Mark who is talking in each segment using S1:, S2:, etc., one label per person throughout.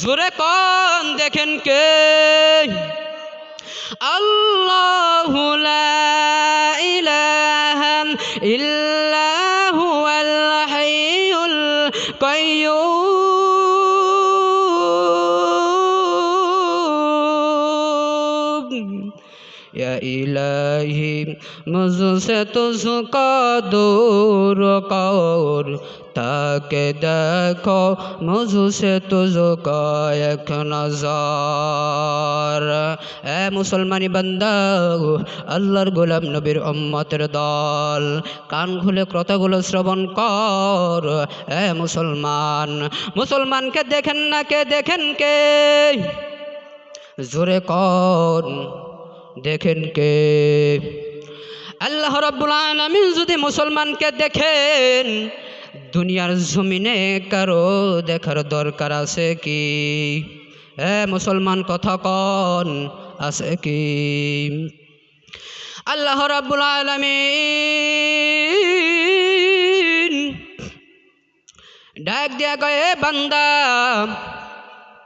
S1: জোরে কন দেখেন কে? আল্লাহ ইলাহা ইল্লা ইলাহি মুঝসে তুঝকো দূর কর তাকে দেখো, মুঝসে তুঝকো এক নজর। এ মুসলমানি বান্দা, আল্লাহর গোলাম নবীর উম্মতের দল। কান খুলে কথাগুলো শ্রবণ কর, এ মুসলমান। মুসলমানকে দেখেন না কে, দেখেন কে? জোরে কন দেখেন কে? আল্লাহ রব্বুল আলামিন যদি মুসলমানকে দেখেন, দুনিয়ার জমিনে কারও দেখার দরকার আছে কি? এ মুসলমান কথা কন, আছে কি? আল্লাহ রব্বুল আলামিন ডাক দিয়া গয়ে বান্দা,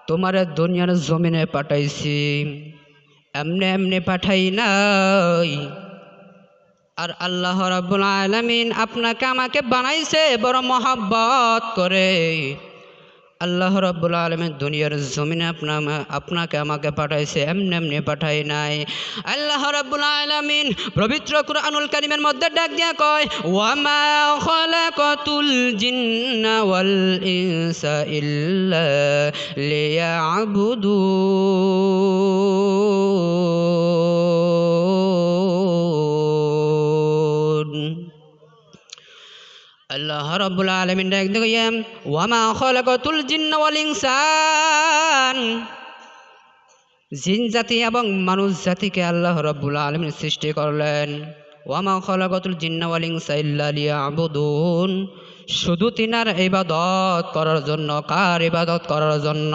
S1: তোমার দুনিয়ার জমিনে পাঠাইছি। এমনি এমনে পাঠাই নাই। আর আল্লাহ রাবুল আলমিন আপনাকে আমাকে বানাইছে বড় মহাব্বত করে। আল্লাহ রাব্বুল আলামিন দুনিয়ার জমিনে আপনা আপনাকে আমাকে পাঠাইছে, এমনি এমনি পাঠাই নাই। আল্লাহ রাব্বুল আলামিন পবিত্র কুরআনুল কারীমের মধ্যে ডাক দিয়া কয়, ওয়ামা খালাকাতুল জিন্না ইনসা ইল্লা লিয়াবুদুন। আল্লাহ রাব্বুল আলামিন ডাক দিয়ে ওয়ামা খালাকাতুল জিন্না ওয়াল ইনসান? জিন জাতি এবং মানুষ জাতিকে আল্লাহ রাব্বুল আলামিন সৃষ্টি করলেন। ওয়ামা খালাকাতুল জিন্না ওয়াল ইনসা ইল্লা শুধু তিনার ইবাদত করার জন্য, কার ইবাদত করার জন্য?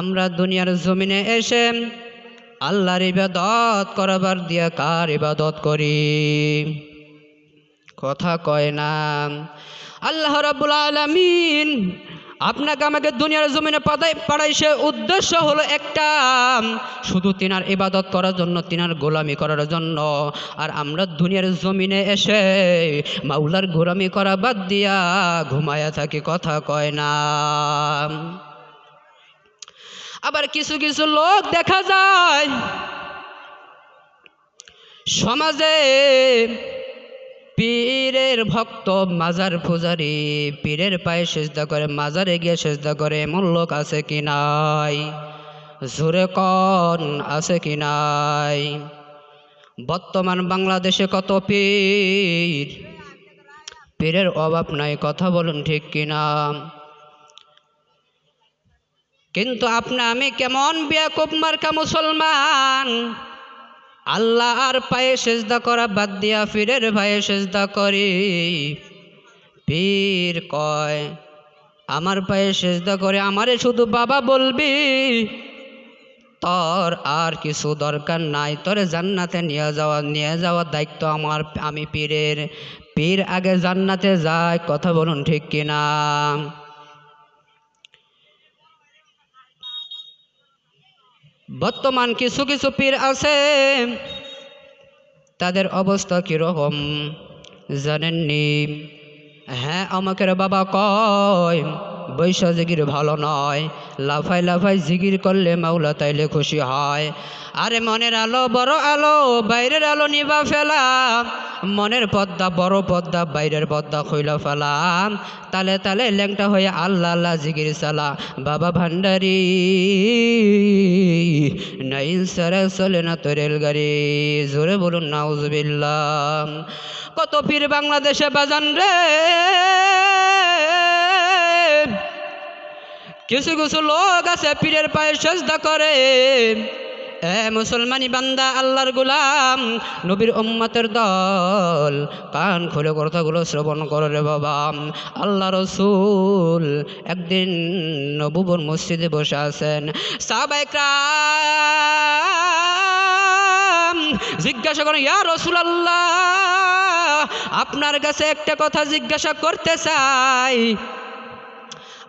S1: আমরা দুনিয়ার জমিনে এসে আল্লাহর ইবাদত করাবার দিয়া কার ইবাদত করি? কথা কয় না। আল্লাহ রাব্বুল আলামিন আপনাকে আমাকে দুনিয়ার জমিনে পাঠাই পাঠাইছে উদ্দেশ্য হলো একটা, শুধু তিনার ইবাদত করার জন্য, তিনার গোলামি করার জন্য। আর আমরা দুনিয়ার জমিনে এসে মাউলার গোলামি করা বাদ দিয়া ঘুমায়া থাকি, কথা কয় না। আবার কিছু কিছু লোক দেখা যায়, সমাজে পীরের ভক্ত মাজার পূজারি, পীরের পায়ে সেজদা করে, মাজারে গিয়ে সেজদা করে, এমন লোক আছে কি নাই? জোরে কন, আছে কি নাই? বর্তমান বাংলাদেশে কত পীর? পীরের অভাব নাই, কথা বলুন ঠিক কিনা কিন্তু আপনি, আমি কেমন বিয়াকুব মার্কা মুসলমান? আল্লাহ আর পায়ে সেজদা করা বাদ দিয়া পীরের ভাইয়ে সেজদা করি। পীর কয়, আমার পায়ে সেজদা করে আমারে শুধু বাবা বলবি? তোর আর কিছু দরকার নাই, তোরে জান্নাতে নিয়ে যাওয়া, নিয়ে যাওয়ার দায়িত্ব আমার, আমি পীরের। পীর আগে জান্নাতে যায়, কথা বলুন ঠিক কিনা? বর্তমান কিছু কিছু পীর আছে তাদের অবস্থা কীরকম জানেননি? হ্যাঁ আমাকের বাবা কয় বৈশা জিগির ভালো নয়। লাফাই লাফাই জিগির করলে মাওলা তাইলে খুশি হয়। আরে মনের আলো, বড় আলো, বাইরের আলো নিবা ফেলা মনের পদ্মা, বড় পদ্মা, বাইরের পদ্মা খইলা ফেলা তালে তালে ল্যাংটা হয়ে আল্লাহ আল্লাহ জিগির চালা বাবা ভান্ডারি নাইন সারা চলে না তো রেলগাড়ি। জোরে বলুন, নাউজবিল্লাহ। কত পীর বাংলাদেশে বাজান রে। কিছু কিছু লোক আছে পীরের পায়ে সজদা করে। এ মুসলমানি বান্দা, আল্লাহর গুলাম, নবীর উম্মতের দল, কান খুলে কথাগুলো শ্রবণ করো রে বাবা। আল্লাহ রসুল একদিন নবুবর মসজিদে বসে আছেন। সাহবাইকরাম জিজ্ঞাসা করেন, ইয়া রসুল আল্লাহ আপনার কাছে একটা কথা জিজ্ঞাসা করতে চাই।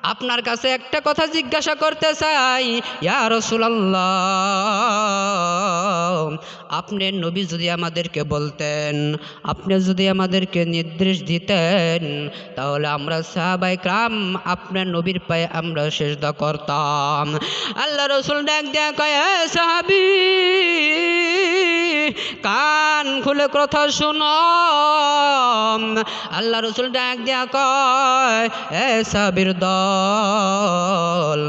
S1: আপনার কাছে একটা কথা জিজ্ঞাসা করতে চাই। ইয়া রসুলাল্লাহ, আপনি নবী যদি আমাদেরকে বলতেন, আপনি যদি আমাদেরকে নির্দেশ দিতেন, তাহলে আমরা সাহাবাই ক্রাম আপনার নবীর পায়ে আমরা সেজদা করতাম। আল্লাহ রসুল ডাক দেয়া কয়, "এ সাহাবি কান খুলে কথা শুন। আল্লাহ রসুল ডাক দেয়া কয়, এ সাবির দল,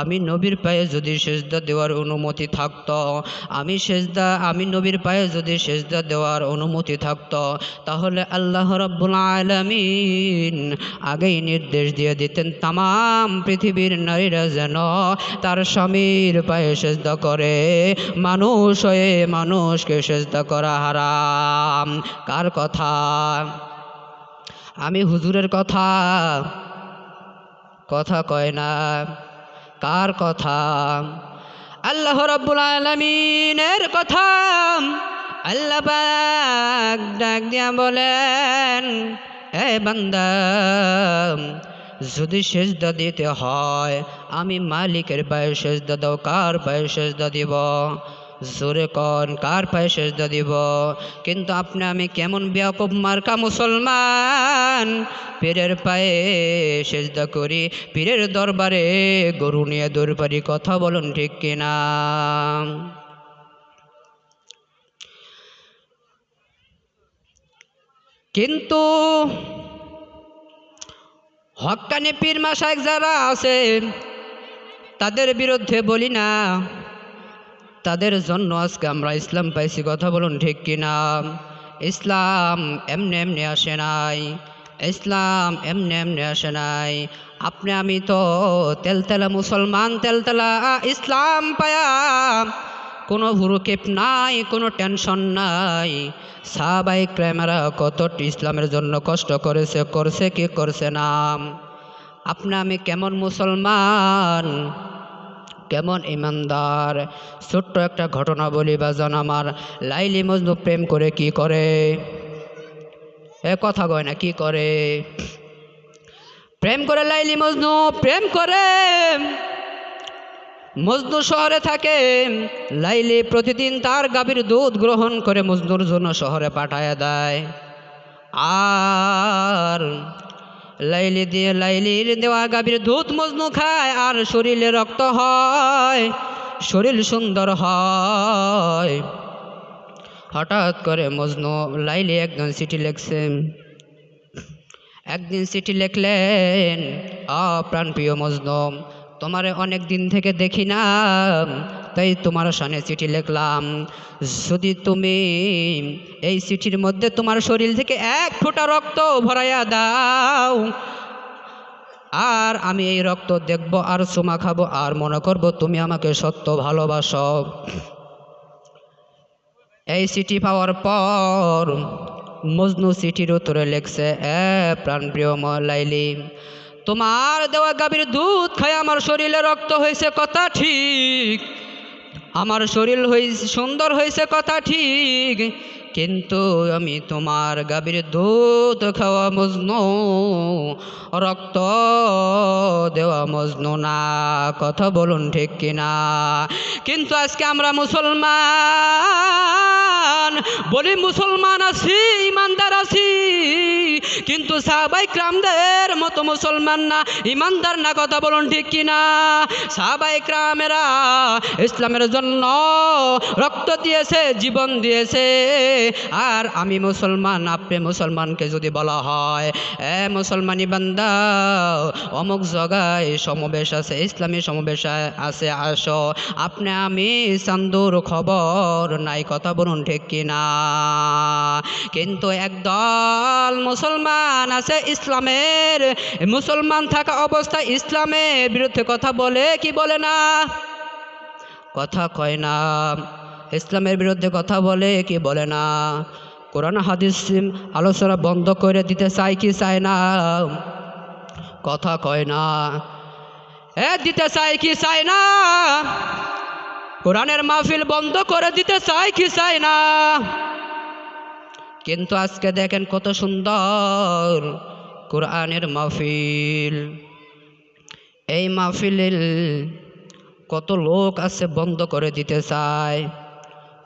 S1: আমি নবীর পায়ে যদি সেজদা দেওয়ার অনুমতি থাকত, আমি সেজদা, আমি নবীর পায়ে যদি সেজদা দেওয়ার অনুমতি থাকত, তাহলে আল্লাহ রব্বুল আলমিন আগেই নির্দেশ দিয়ে দিতেন, তামাম পৃথিবীর নারীরা যেন তার স্বামীর পায়ে সেজদা করে। মানুষ হয়ে মানুষকে সেজদা করা হারাম। কার কথা? আমি হুজুরের কথা। কথা কয় না। কার কথা? আল্লাহ রাব্বুল আলামিনের কথা। আল্লাহ পাক ডাক দিয়া বলেন, এ বান্দা, যদি সেজদা দিতে হয়, আমি মালিকের পায়ে সেজদা দাও। কার পায়ে সেজদা দিব? জোরে কন, কার পায়ে সেজদা দিব? কিন্তু আপনি, আমি কেমন ব্যাপক মার্কা মুসলমান? পীরের পায়ে সেজদা করি, পীরের দরবারে গরু নিয়ে দরবারি কথা বলুন ঠিক কিনা? কিন্তু হক্কানি পীর মাসায় যারা আছে, তাদের বিরুদ্ধে বলি না। তাদের জন্য আজকে আমরা ইসলাম পাইছি, কথা বলুন ঠিক কিনা? ইসলাম এমনি এমনি আসে নাই, ইসলাম এমনি এমনি আসে নাই। আপনি আমি তো তেলতেলা মুসলমান, তেলতেলা ইসলাম পায়া। কোনো ভুরুকেপ নাই, কোনো টেনশন নাই। সাহাবাই ক্রেমারা কত ইসলামের জন্য কষ্ট করেছে, করছে কি করছে না? আপনি আমি কেমন মুসলমান? কেমন ইমানদার? ছোট্ট একটা ঘটনা বলি বাজান আমার। লাইলি মজনু প্রেম করে কি করে? এ কথা কয় না, কি করে? প্রেম করে লাইলি মজনু, প্রেম করে। মজনু শহরে থাকে। লাইলি প্রতিদিন তার গাভীর দুধ গ্রহণ করে মজনুর জন্য শহরে পাঠায় দেয়। আর লাইলি দিয়ে লাইলির দেওয়া গাভীর দুধ মজনু খায়, আর শরীরে রক্ত হয়, শরীর সুন্দর হয়। হঠাৎ করে মজনু লাইলি একজন চিঠি লিখছে। একদিন চিঠি লিখলেন আ প্রাণপ্রিয় মজনু, তোমারে অনেক দিন থেকে দেখি না। তাই তোমার সামনে চিঠি লিখলাম। যদি তুমি এই চিঠির মধ্যে তোমার শরীর থেকে এক ফোঁটা রক্ত ভরাইয়া দাও, আর আমি এই রক্ত দেখব, আর চুমা খাব, আর মনে করব তুমি আমাকে সত্য ভালোবাসো। এই চিঠি পাওয়ার পর মজনু চিঠির উত্তরে লেখছে, এ প্রাণপ্রিয় লাইলি তোমার দেওয়া গাভীর দুধ খায়, আমার শরীরে রক্ত হয়েছে, কথা ঠিক। আমার শরীর হয়েছে সুন্দর হয়েছে কথা ঠিক। কিন্তু আমি তোমার গাভীর দুধ খাওয়া মজনু, রক্ত দেওয়া মজনু না, কথা বলুন ঠিক কিনা? কিন্তু আজকে আমরা মুসলমান, বলি মুসলমান আছি, ইমানদার আছি, কিন্তু সাহাবাই ক্রামদের মতো মুসলমান না, ইমানদার না, কথা বলুন ঠিক কিনা? সাহাবাই ক্রামেরা ইসলামের জন্য রক্ত দিয়েছে, জীবন দিয়েছে। আর আমি মুসলমান, আপনি মুসলমানকে যদি বলা হয়, এ মুসলমানি বান্দা, অমুক জায়গায় সমাবেশ আছে, ইসলামী সমাবেশ আছে, আসো। আপনি আমি চান্দুর খবর নাই, কথা বলুন ঠিক কিনা? কিন্তু একদল মুসলমান আছে, ইসলামের মুসলমান থাকা অবস্থায় ইসলামের বিরুদ্ধে কথা বলে কি বলে না? কথা কয় না। ইসলামের বিরুদ্ধে কথা বলে, কি বলে না? কোরআন হাদিস আলোচনা বন্ধ করে দিতে চাই কি চায় না? কথা কয় না। এ, দিতে চাই কি চায় না? কোরআনের মাহফিল বন্ধ করে দিতে চাই কি চায় না? কিন্তু আজকে দেখেন কত সুন্দর কোরআনের মাহফিল। এই মাহফিল কত লোক আছে বন্ধ করে দিতে চায়।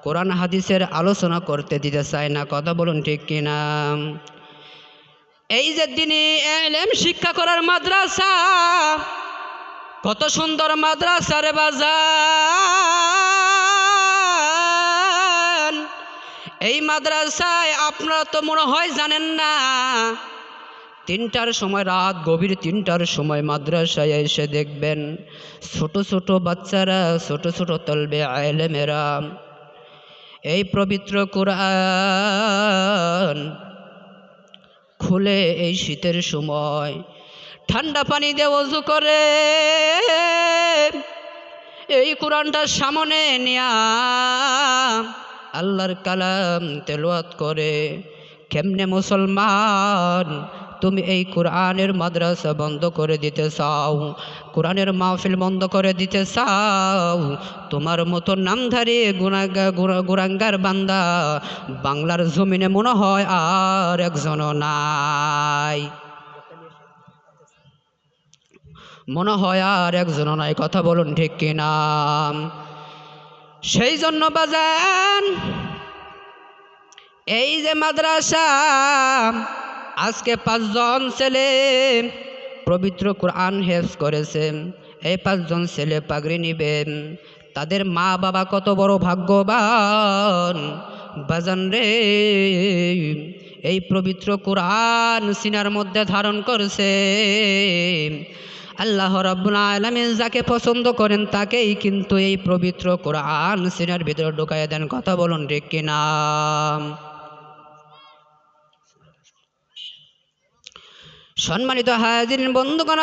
S1: কোরআন হাদিসের আলোচনা করতে দিতে চায় না, কথা বলুন ঠিক কিনা? এই যে দিনই এলেম শিক্ষা করার মাদ্রাসা, কত সুন্দর মাদ্রাসার বাজার এই মাদ্রাসায় আপনারা তো মনে হয় জানেন না, তিনটার সময় রাত, গভীর তিনটার সময় মাদ্রাসায় এসে দেখবেন ছোট ছোট বাচ্চারা, ছোট ছোট তলবে আলেমেরা এই পবিত্র কোরআন খুলে এই শীতের সময় ঠান্ডা পানি দিয়ে করে, এই কোরআনটা সামনে নিয়া আল্লাহর কালাম তেলোয়াত করে, কেমনে মুসলমান তুমি এই কোরআনের মাদ্রাসা বন্ধ করে দিতে চাও। কোরআনের মাহফিল বন্ধ করে দিতে চাও। তোমার মতো নামধারী গুরাঙ্গার বান্দা বাংলার জমিনে মনে হয় আর একজনও নাই। মনে হয় আর একজনও নাই, কথা বলুন ঠিক কিনা সেই জন্য বাজান, এই যে মাদ্রাসা আজকে পাঁচজন ছেলে পবিত্র কোরআন হেফ করেছে। এই পাঁচজন ছেলে পাগড়ি নিবেন তাদের মা বাবা কত বড় ভাগ্যবান। বাজান রে, এই পবিত্র কোরআন সিনার মধ্যে ধারণ করছে। আল্লাহ রাব্বুল যাকে পছন্দ করেন তাকেই কিন্তু এই পবিত্র কোরআন সিনার ভিতরে ঢুকাইয়া দেন। কথা বলুন ঠিক কিনা? সম্মানিত হাজির বন্ধুগণ